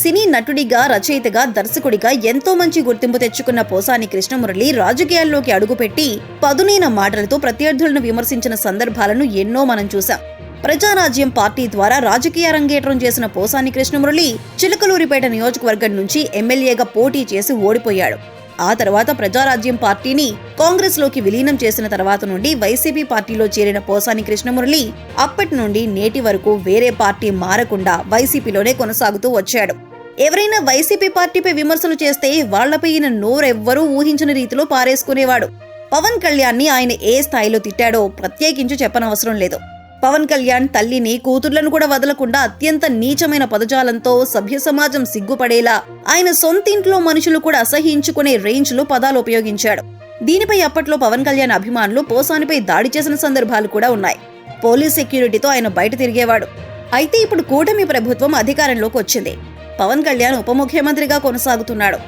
సినీ నటుడిగా రచయితగా దర్శకుడిగా ఎంతో మంచి గుర్తింపు తెచ్చుకున్న పోసాని కృష్ణమురళి రాజకీయాల్లోకి అడుగుపెట్టి పదునైన మాటలతో ప్రత్యర్థులను విమర్శించిన సందర్భాలను ఎన్నో మనం చూశాం. ప్రజారాజ్యం పార్టీ ద్వారా రాజకీయ రంగేట్రం చేసిన పోసాని కృష్ణమురళి చిలకలూరిపేట నియోజకవర్గం నుంచి ఎమ్మెల్యేగా పోటీ చేసి ఓడిపోయాడు. ఆ తర్వాత ప్రజారాజ్యం పార్టీని కాంగ్రెస్లోకి విలీనం చేసిన తర్వాత నుండి వైసీపీ పార్టీలో చేరిన పోసాని కృష్ణమురళి అప్పటి నుండి నేటి వరకు వేరే పార్టీ మారకుండా వైసీపీలోనే కొనసాగుతూ వచ్చాడు. ఎవరైనా వైసీపీ పార్టీపై విమర్శలు చేస్తే వాళ్ళపై ఈయన నోరెవ్వరూ ఊహించిన రీతిలో పారేసుకునేవాడు. పవన్ కళ్యాణ్ని ఆయన ఏ స్థాయిలో తిట్టాడో ప్రత్యేకించి చెప్పనవసరం లేదు. పవన్ కళ్యాణ్ తల్లిని కూతుర్లను కూడా వదలకుండా అత్యంత నీచమైన పదజాలంతో సభ్య సమాజం సిగ్గుపడేలా ఆయన సొంతింట్లో మనుషులు కూడా అసహించుకునే రేంజ్లో పదాలు ఉపయోగించాడు. దీనిపై అప్పట్లో పవన్ కళ్యాణ్ అభిమానులు పోసానిపై దాడి చేసిన సందర్భాలు కూడా ఉన్నాయి. పోలీస్ సెక్యూరిటీతో ఆయన బయట తిరిగేవాడు. అయితే ఇప్పుడు కూటమి ప్రభుత్వం అధికారంలోకి వచ్చింది. పవన్ కళ్యాణ్ ఉప ముఖ్యమంత్రిగా కొనసాగుతున్నాడు.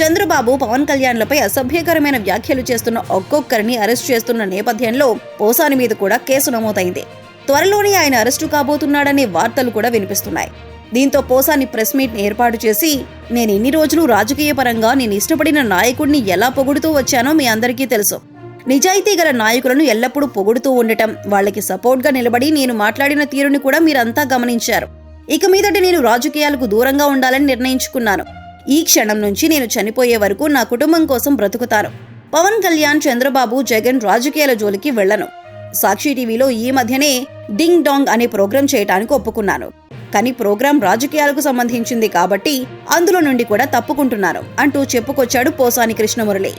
చంద్రబాబు పవన్ కళ్యాణ్లపై అసభ్యకరమైన వ్యాఖ్యలు చేస్తున్న ఒక్కొక్కరిని అరెస్ట్ చేస్తున్న నేపథ్యంలో పోసాని మీద కూడా కేసు నమోదైంది. త్వరలోనే ఆయన అరెస్టు కాబోతున్నాడనే వార్తలు కూడా వినిపిస్తున్నాయి. దీంతో పోసాని ప్రెస్ మీట్ ఏర్పాటు చేసి నేను ఇన్ని రోజులు రాజకీయ పరంగా నేను ఇష్టపడిన నాయకుడిని ఎలా పొగుడుతూ వచ్చానో మీ అందరికీ తెలుసు. నిజాయితీ గల నాయకులను ఎల్లప్పుడూ పొగుడుతూ ఉండటం వాళ్ళకి సపోర్ట్గా నిలబడి నేను మాట్లాడిన తీరుని కూడా మీరంతా గమనించారు. ఇక మీదట నేను రాజకీయాలకు దూరంగా ఉండాలని నిర్ణయించుకున్నాను. ఈ క్షణం నుంచి నేను చనిపోయే వరకు నా కుటుంబం కోసం బ్రతుకుతాను. పవన్ కళ్యాణ్ చంద్రబాబు జగన్ రాజకీయాల జోలికి వెళ్ళను సాక్షి టీవీలో ఈ మధ్యనే డింగ్ డాంగ్ అనే ప్రోగ్రాం చేయటానికి ఒప్పుకున్నాను. కానీ ప్రోగ్రాం రాజకీయాలకు సంబంధించింది కాబట్టి అందులో నుండి కూడా తప్పుకుంటున్నాను అంటూ చెప్పుకొచ్చాడు పోసాని కృష్ణమురళి.